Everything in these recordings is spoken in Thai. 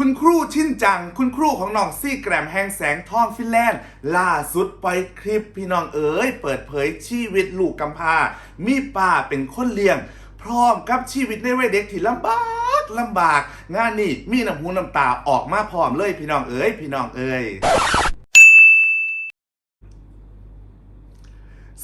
คุณครูชินจัง คุณครูของน้องซี่แกรมแห่งแสงทองฟินแลนด์ ล่าสุดปล่อยคลิปพี่น้องเอ๋ย เปิดเผยชีวิตลูกกำพร้ามีป้าเป็นคนเลี้ยง พร้อมกับชีวิตในวัยเด็กที่ลำบากลำบาก งานนี้มีน้ำหูน้ำตาออกมาพร้อมเลยพี่น้องเอ๋ยพี่น้องเอ๋ย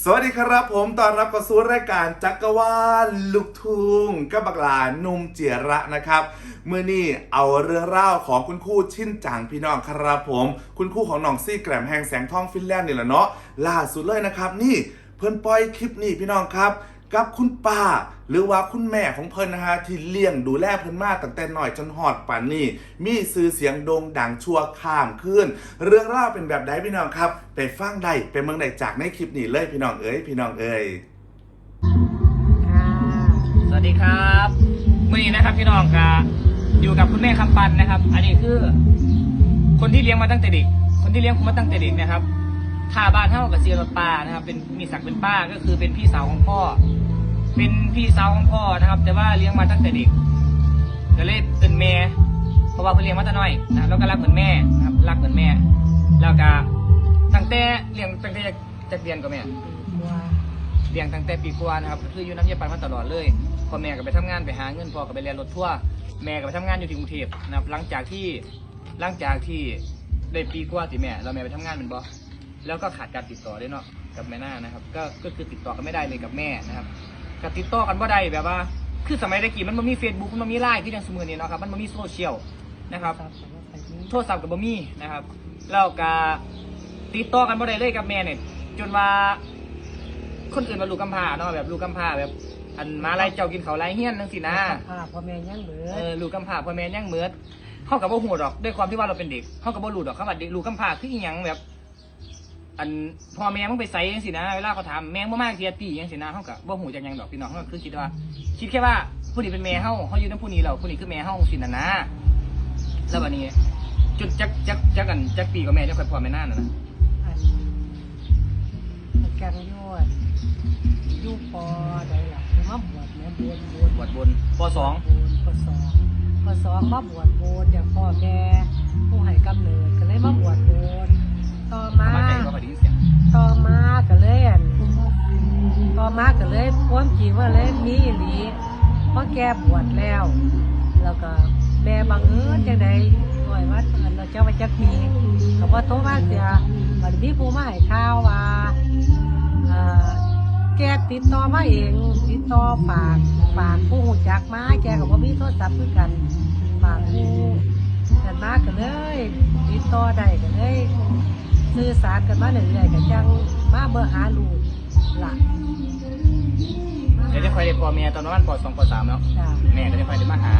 สวัสดีครับผมตอนรับเข้าสู่รายการจักรวาลลูกทุ่งกับบักหลานุ่มเจียระนะครับเมื่อนี้เอาเรื่องเล่าวของคุณคู่ชินจังพี่น้องครับผม คุณคู่ของน้องซี่แกรมแห่งแสงทองฟินแลนด์นี่แหละเนาะล่าสุดเลยนะครับนี่เพื่อนปล่อยคลิปนี่พี่น้องครับ กับคุณป้า หรือว่าคุณแม่ของเพิ่นนะฮะที่เลี้ยงดูแลเพิ่นมาตั้งแต่น้อยจนหอดป่านนี้ มีซื้อเสียงโด่งดังชั่วข้ามคืนเรื่องราวเป็นแบบใดพี่น้องครับไปฟังได้ไปเมืองใดจากในคลิปนี้เลยพี่น้องเอ๋ยพี่น้องเอ๋ยสวัสดีครับมื่อนี้นะครับพี่น้องครับอยู่กับคุณแม่คำปันนะครับ อันนี้คือ คนที่เลี้ยงมาตั้งแต่เด็ก คนที่เลี้ยงผมมาตั้งแต่เด็กนะครับ ท่าบ้านเท่ากับเซียรป้านะครับเป็นมีศักดิ์เป็นป้าก็คือเป็นพี่สาวของพ่อ เป็นพี่สาวของพ่อนะครับ แต่ว่าเลี้ยงมาตั้งแต่เด็กก็เลยเป็นแม่เพราะว่าเพิ่นเลี้ยงมาแต่น้อยนะแล้วก็รักเหมือนแม่นะครับรักเหมือนแม่ แล้วก็ตั้งแต่เลี้ยงตั้งแต่จากเรียนกับแม่เลี้ยงตั้งแต่ปีกว่านะครับคืออยู่น้ำเยาปันมาตลอดเลยพ่อแม่ก็ไปทำงานไปหาเงินพ่อก็ไปเรียนรถทั่วแม่ก็ไปทำงานอยู่ที่กรุงเทพนะครับหลังจากที่หลังจากที่ได้ปีกว่าที่แม่เราแม่ไปทำงานเป็นบอ แล้วก็ขาดการติดต่อด้วยเนาะกับแม่น้านะครับ ก็ก็คือติดต่อกันไม่ได้เลยกับแม่นะครับก็ติดต่อกันบ่ได้แบบว่า คือสมัยตะกี้มันบ่มีเฟซบุ๊กมันบ่มีไลน์ที่ยังสมือนี้เนาะครับมันบ่มีโซเชียลนะครับตับกับว่าไปนี้โทรศัพท์กับบะมี่นะครับแล้วก็ติดต่อกันบ่ได้เลยกับแม่เนี่ยจนว่าคนอื่นมาลูกกำพร้าเนาะแบบลูกกำพร้าแบบ อันมาไล่เจ้ากินเขาวไล่เฮี้ยนนั่งสินะผ้าพ่อแม่ยังเบื่อเออลูกกำพร้าพ่อแม่ยังเหมือดเขากับว่าหูดอกด้วยความที่ว่าเราเป็นเด็กเขากับว่ารู้ดอกเขาว่าเด็กลูกกำพร้าคืออีหยังแบบ อันพ่อแม่มึงไปใส่ยังสินะเวลาเขาถามแม่งบ่มากเทียตียังสินะเขากับว่าหูจักหยังดอกพี่น้องเขาก็คือคิดว่า คิดแค่ว่าผู้นี้เป็นแม่เฮาเขาอยู่ในผู้นี้เราผู้นี้คือแม่เฮาสินะนะแล้ววันนี้จุดจักจักจักกันจักปีกับแม่จักค่อยพ่อแม่น่าน่ะนะอันกันยวดยูปอได้หลักมาบวชแม่บวชบวชบวชบนปสองบวชปสองปสองมาบวชบวชอย่างพ่อแม่ผู้ให้กำเนิดก็เลยมาบวชบวช อมาก็เลยความจริงว่าเลยมีอีหลีเพราะแกบวชแล้ว แล้วก็แม่บังเอิญจังใดหน่อยว่าอันเราเจ้าว่าจักมีเขาว่าโทรมาเสียมันมีผู้มาให้ข่าวว่าแกติดต่อมาเอง ติดต่อฝากฝากผู้หูจักมาแกก็บ่มีโทรศัพท์คือกันฝากผู้กันมาก็เลย ติดต่อได้ก็เลยสื่อสารกันมาเรื่อยๆก็จังมาเบอร์หาลูกหลัก เดี๋ยวจะคอยได้พ่อแม่ตอนประมาณปสองปสามแล้วจ้าแม่ก็จะคอยได้มาหา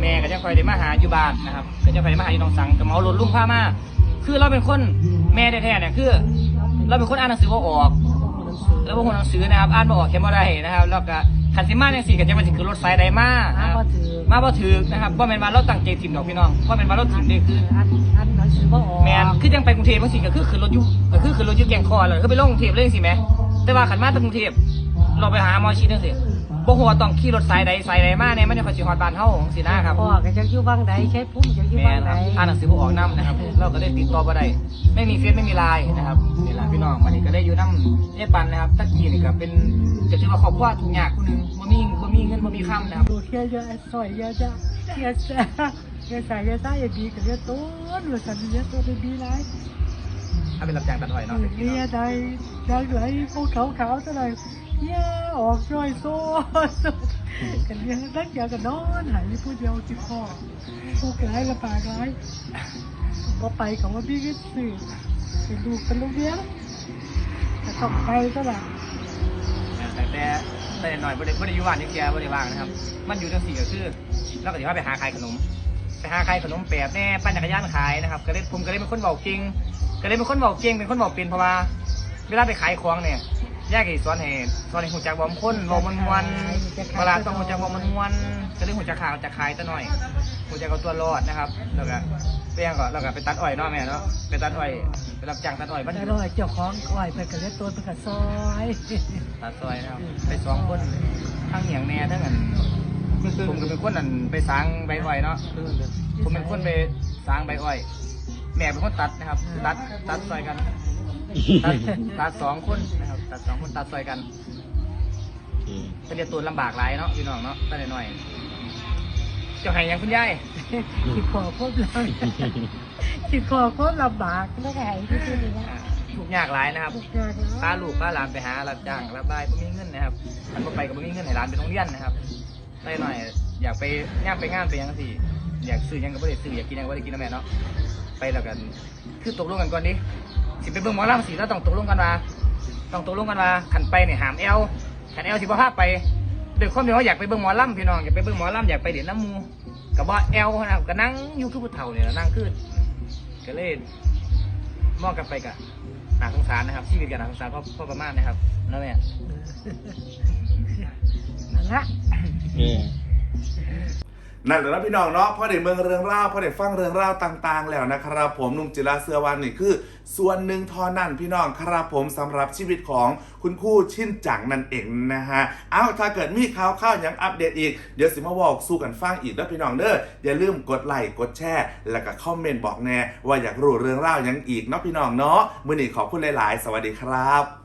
แม่ก็จะคอยได้มาหาอยู่บ้านนะครับก็จะคอยได้มาหาอยู่หนองสังกับเมารถลุงพามาคือเราเป็นคนแม่แท้ๆเนี่ยคือ เราเป็นคนอ่านหนังสือบ่ออก แล้วพวกคนหนังสือนะครับอ่านบ่ออกเขียนบ่ได้นะครับแล้วก็ขันสิมาเนี่ยสิก็จะมาถึงคือรถไฟใดมามานะครับบ่ถือมาบ่ถือนะครับบ่แม่นว่าเราตั้งใจถิ่มดอกพี่น้องเพราะแม่นว่าเราถิ่มนี่คือ อันอันหนังสือบ่ออกแมนคือจังไปกรุงเทพบางสิ่งก็คือขึ้นรถอยุก็คือขึ้นรถอยุแกงคอเลยก็ไปลงกรุงเทพเลยสิแหม่แต่ว่าขันมาจากกรุงเทพ เราไปหาหมอชีนั่นสิบ่หัวาต้องขี่รถสายใดสายใดมาเนี่ยมันจะคอยสิฮอดบ้านเฮาสินะครับพ่อก็จะอยู่บ้างใดใช้พุ่มจะอยู่แม่บ้างนใดครับอ่านหนังสือบ่ออกนํนะครับ เราก็ได้ติดต่อบ่ได้ ไม่มีเฟซไม่มีไลน์นะครับนี่ล่ะพี่น้องวันนี้ก็ได้อยู่นํเจ๊ปันนะครับตะกี้นี่ก็เป็นจะถือว่าครอบครัวทุกอย่างคนหนึงบ่มีบ่มีเงินบ่มีค่ำนะครับ ดูเทียเยอะสอยเยอะจ้ะเทียแซ่เทียใส่เยอะใส่อย่าดีกับเยอะต้นหรือสันเยอะต้นไม่ดีไรถ้าเป็นรับจ้างตัดอ้อยเนาะตะกี้เนียเนาะใดดังไหลพวกขาวขาวๆเท่าไหร่ เยี่ยออกย่อยโซ่กันเรียนนักเดียวกันนอนหายผู้เดียวจิพ่อผู้กร้ายละปากร้ายพอไปเขาว่าพี่ก็สื่อเป็นลูกเป็นลูกเลี้ยงแต่ต้องไปก็ล่ะแต่แต่แต่หน่อยบ่ได้บ่ได้อยู่บ้านนี่แกบ่ได้ว่างนะครับ มันอยู่จังซี่ก็คือเราก็สิว่าไปหาขายขนมไปหาขายขนมแปบแน่ปั่นจักรยานขายนะครับก็เลยผมก็เลยเป็นคนเบาเก่งก็เลยเป็นคนเบาเก่งเป็นคนเบาเป็นเพราะว่าเวลาไปขายของเนี่ย แยกให้สอนให้สอนให้หูจักบอมคนเบามันวันเวลาต้องหูจักบอมันวันก็เลยหูจักขายจักขายตัวหน่อยหูจักเอาตัวรอดนะครับแล้วก็เปี้ยงก็แล้วก็ไปตัดอ้อยเนาะแม่เนาะไปตัดอ้อยไปรับจ้างตัดอ้อยบ้านแต่อยู่เราเจ้าของก่อยไปกันเลยตัวไปกับซอยตัดซอยนะครับไปสองคนทั้งเหนียงแน่ทั้งอันผมก็เป็นคนอันไปสร้างใบอ้อยเนาะที่ผมเป็นคนไปสร้างใบอ้อย แม่เป็นคนตัดนะครับ ตัดตัดซอยกันตัดตัดสองคนนะครับ ตัดสองคนตัดซอยกันจะเรียนตัวลำบากหลายเนาะพี่น้องเนาะตั้งแต่น้อยเจะให้หยังคุณยาย คิดขอครบแล้วคิดขอครบลำบากแล้วก็ให้ที่ที่นี่นะทุกข์ยากหลายนะครับทุกอย่างพาลูกพาหลานไปหารับจ้างรับได้ก็มีเงินนะครับอันบ่ไปก็บ่มีเงินให้หลานไปโรงเรียนนะครับได้หน่อยอยากไปงานไปงานไปหยังสิอยากซื้อหยังก็บ่ได้ซื้ออยากกินหยังก็บ่ได้กินนะแม่เนาะไปแล้วกัน คือตกลงกันก่อนดิสิไปเบิ่งหมอลำสิเราต้องตกลงกันว่า ต้องตกลงกันว่าขันไปเนี่ยหามแอลขันแอลสิบ่พาไปด้วยความที่ว่าอยากไปเบิ่งหมอลำพี่น้องอยากไปเบิ่งหมอลำอยากไปเดี๋ยวน้ำหมูกับว่าแอลนะครับก็นั่งอยู่คือผู้เฒ่าเนี่ยนั่งคือก็เลยมองกันไปกะน่าสงสารนะครับชีวิตกันน่าสงสารพ่อพ่อประมาณนะครับนั่นแหละนั่นละ นั่นแหละนะพี่น้องเนาะพอได้เมืองเรื่องเล่าวพอได้ฟังเรื่องเล่าวต่าง ๆ แล้วนะครับ ผมนุ่มจิราเสือวันนี่คือ ส่วนหนึ่งทอนั่นพี่น้องครับผมสำหรับชีวิตของคุณคู่ชินจังนั่นเองนะฮะเอ้าถ้าเกิดมีข่าวข้าวยังอัปเดตอีกเดี๋ยวสิมาบอกสู้กันฟังอีกแล้วพี่น้องเด้ออย่าลืมกดไลค์กดแชร์ แล้วก็คอมเมนต์บอกแน่ว่าอยากรู้เรื่องเล่าวยังอีกเนาะพี่น้องเนาะมื้อนี้ขอบคุณหลาย ๆ สวัสดีครับ